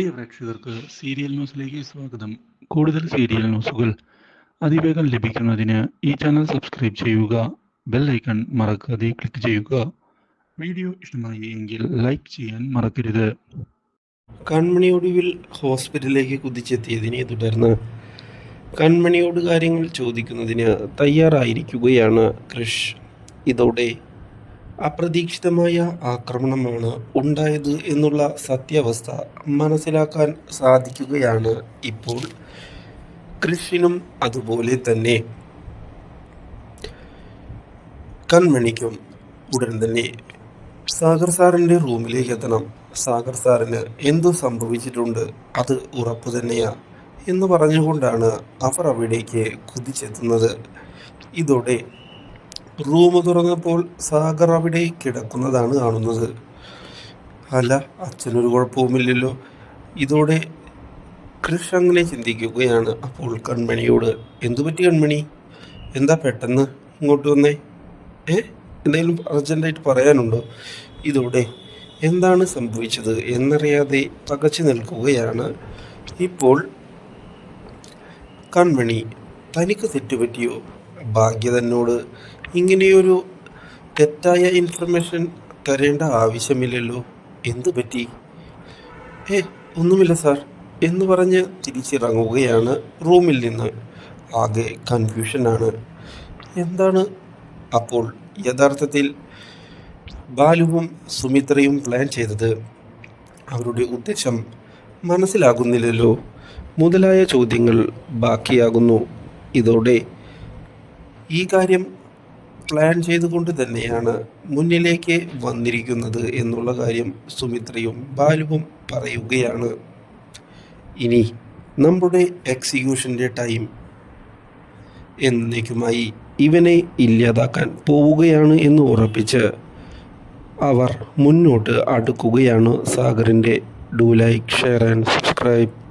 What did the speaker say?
പ്രിയ പ്രേക്ഷകർക്ക് സീരിയൽ ന്യൂസിലേക്ക് സ്വാഗതം. കൂടുതൽ സീരിയൽ ന്യൂസുകൾ അതിവേഗം ലഭിക്കുന്നതിന് ഈ ചാനൽ സബ്സ്ക്രൈബ് ചെയ്യുക ബെൽ ഐക്കൺ മറക്കാതെ ക്ലിക്ക് ചെയ്യുക. വീഡിയോ ഇഷ്ടമായി എങ്കിൽ ലൈക്ക് ചെയ്യാൻ മറക്കരുത്. കൺമണിയൊടുവിൽ ഹോസ്പിറ്റലിലേക്ക് കുതിച്ചെത്തിയതിനെ തുടർന്ന് കൺമണിയോട് കാര്യങ്ങൾ ചോദിക്കുന്നതിന് തയ്യാറായിരിക്കുകയാണ് കൃഷ്. ഇതോടെ അപ്രതീക്ഷിതമായ ആക്രമണമാണ് ഉണ്ടായത് എന്നുള്ള സത്യാവസ്ഥ മനസ്സിലാക്കാൻ സാധിക്കുകയാണ് ഇപ്പോൾ കൃഷിനും അതുപോലെ തന്നെ. കൺമണിക്കും ഉടൻ തന്നെ സാഗർ സാറിന്റെ റൂമിലേക്ക് എത്തണം. സാഗർ സാറിന് എന്തു സംഭവിച്ചിട്ടുണ്ട് അത് ഉറപ്പ് തന്നെയാ എന്ന് പറഞ്ഞുകൊണ്ടാണ് അവർ അവിടേക്ക് കുതിച്ചെത്തുന്നത്. ഇതോടെ റൂം തുറന്നപ്പോൾ സാഗർ അവിടെ കിടക്കുന്നതാണ് കാണുന്നത്. അല്ല അച്ഛനൊരു കുഴപ്പവുമില്ലല്ലോ. ഇതോടെ കൃഷ് അങ്ങനെ ചിന്തിക്കുകയാണ് അപ്പോൾ കൺമണിയോട് എന്തു പറ്റി കൺമണി? എന്താ പെട്ടെന്ന് ഇങ്ങോട്ട് വന്നേ? ഏ? എന്തെങ്കിലും അർജന്റായിട്ട് പറയാനുണ്ടോ? ഇതോടെ എന്താണ് സംഭവിച്ചത്? എന്നറിയാതെ പകച്ചു നിൽക്കുകയാണ്. ഇപ്പോൾ കൺമണി തനിക്ക് തെറ്റുപറ്റിയോ? ഭാഗ്യ തന്നോട് ഇങ്ങനെയൊരു തെറ്റായ ഇൻഫർമേഷൻ തരേണ്ട ആവശ്യമില്ലല്ലോ. എന്തു പറ്റി? ഏ ഒന്നുമില്ല സാർ എന്ന് പറഞ്ഞ് തിരിച്ചിറങ്ങുകയാണ് റൂമിൽ നിന്ന്. ആകെ കൺഫ്യൂഷനാണ് എന്താണ് അപ്പോൾ യഥാർത്ഥത്തിൽ ബാലുവും സുമിത്രയും പ്ലാൻ ചെയ്തത്? അവരുടെ ഉദ്ദേശം മനസ്സിലാകുന്നില്ലല്ലോ. മുതലായ ചോദ്യങ്ങൾ ബാക്കിയാകുന്നു. ഇതോടെ ഈ കാര്യം പ്ലാൻ ചെയ്തുകൊണ്ട് തന്നെയാണ് മുന്നിലേക്ക് വന്നിരിക്കുന്നത് എന്നുള്ള കാര്യം സുമിത്രയും ബാലുവും പറയുകയാണ്. ഇനി നമ്മുടെ എക്സിക്യൂഷന്റെ ടൈം എന്നേക്കുമായി ഇവനെ ഇല്ലാതാക്കാൻ പോവുകയാണ് എന്ന് ഉറപ്പിച്ച് അവർ മുന്നോട്ട് അടുക്കുകയാണ്. സാഗറിന്റെ do like share and subscribe